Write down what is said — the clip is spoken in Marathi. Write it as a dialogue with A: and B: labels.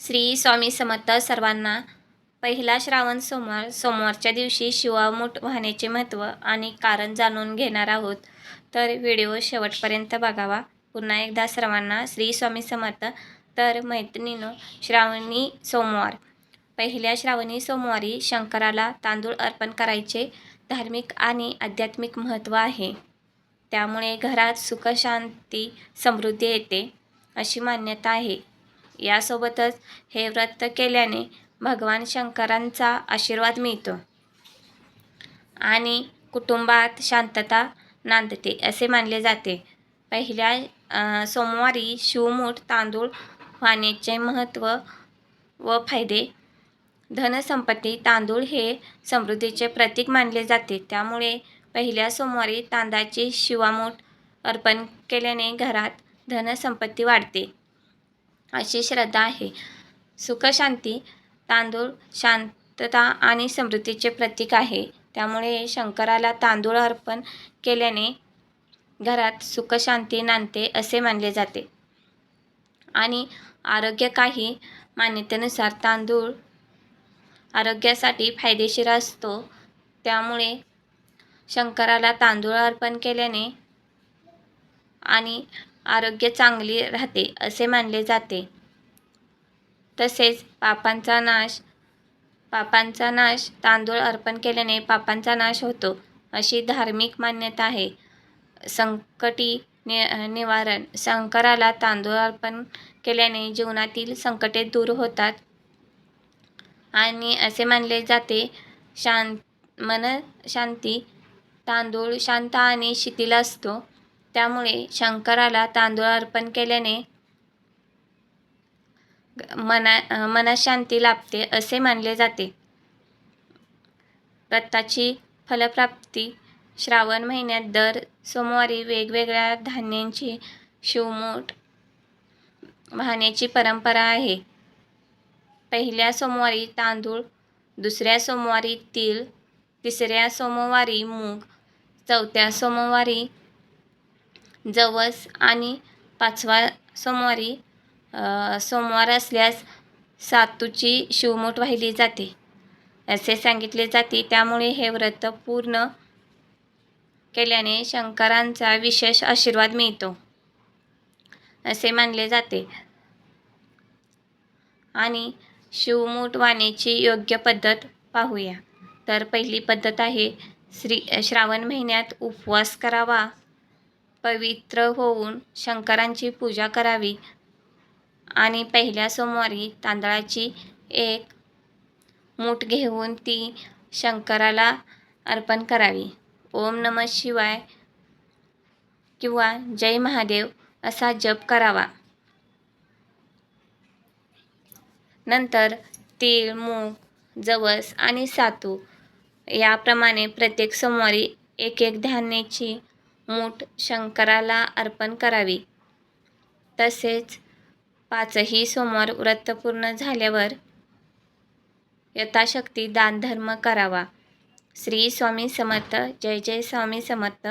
A: श्री स्वामी समर्थ सर्वांना पहिला श्रावण सोमवार सोमवारच्या दिवशी शिवामूठ वाहण्याचे महत्त्व आणि कारण जाणून घेणार आहोत. तर व्हिडिओ शेवटपर्यंत बघावा. पुन्हा एकदा सर्वांना श्री स्वामी समर्थ. तर मैत्रिणीनं श्रावणी सोमवार. पहिल्या श्रावणी सोमवारी शंकराला तांदूळ अर्पण करायचे धार्मिक आणि आध्यात्मिक महत्त्व आहे. त्यामुळे घरात सुखशांती समृद्धी येते अशी मान्यता आहे. यासोबतच हे व्रत केल्याने भगवान शंकरांचा आशीर्वाद मिळतो. आणि कुटुंबात शांतता नांदते असे मानले जाते. पहिल्या सोमवारी शिवमूठ तांदूळ वाहण्याचे महत्त्व व फायदे धनसंपत्ती तांदूळ हे समृद्धीचे प्रतीक मानले जाते. त्यामुळे पहिल्या सोमवारी तांदळाची शिवामूठ अर्पण केल्याने घरात धनसंपत्ती वाढते. अशी श्रद्धा आहे. सुखशांती तांदूळ शांतता आणि समृद्धीचे प्रतीक आहे. त्यामुळे शंकराला तांदूळ अर्पण केल्याने घरात सुखशांती नांदते असे मानले जाते. आणि आरोग्य काही मान्यतेनुसार तांदूळ आरोग्यासाठी फायदेशीर असतो. त्यामुळे शंकराला तांदूळ अर्पण केल्याने आणि आरोग्य चांगली राहते असे मानले जाते. तसेच पापांचा नाश पापांचा नाश तांदूळ अर्पण केल्याने पापांचा नाश होतो अशी धार्मिक मान्यता आहे. संकटी नि निवारण शंकराला तांदूळ अर्पण केल्याने जीवनातील संकटे दूर होतात. आणि असे मानले जाते शांत मन शांती तांदूळ शांत आणि शिथिल असतो. त्यामुळे शंकराला तांदूळ अर्पण केल्याने मना मनशांती लाभते असे मानले जाते. व्रताची फलप्राप्ती श्रावण महिन्यात दर सोमवारी वेगवेगळ्या धान्यांची शिवमूठ वाहण्याची परंपरा आहे. पहिल्या सोमवारी तांदूळ दुसऱ्या सोमवारी तीळ तिसऱ्या सोमवारी मूग चौथ्या सोमवारी जवस आणि पाचवा सोमवारी सोमवार असल्यास सातूची शिवमूठ वाहिली जाते. असे सांगितले जाते. त्यामुळे हे व्रत पूर्ण केल्याने शंकरांचा विशेष आशीर्वाद मिळतो. असे मानले जाते. आणि शिवमूठ वाण्याची योग्य पद्धत पाहूया. तर पहिली पद्धत आहे श्री श्रावण महिन्यात उपवास करावा. पवित्र होऊन शंकरांची पूजा करावी. आणि पहिल्या सोमवारी तांदळाची एक मूठ घेऊन ती शंकराला अर्पण करावी. ओम नम शिवाय किंवा जय महादेव असा जप करावा. नंतर तीळ मूग जवस आणि सातू याप्रमाणे प्रत्येक सोमवारी एक एक धान्याची मूठ शंकराला अर्पण करावी. तसेच पाचही सोमवार व्रत पूर्ण झाल्यावर यथाशक्ती दानधर्म करावा. श्री स्वामी समर्थ जय जय स्वामी समर्थ.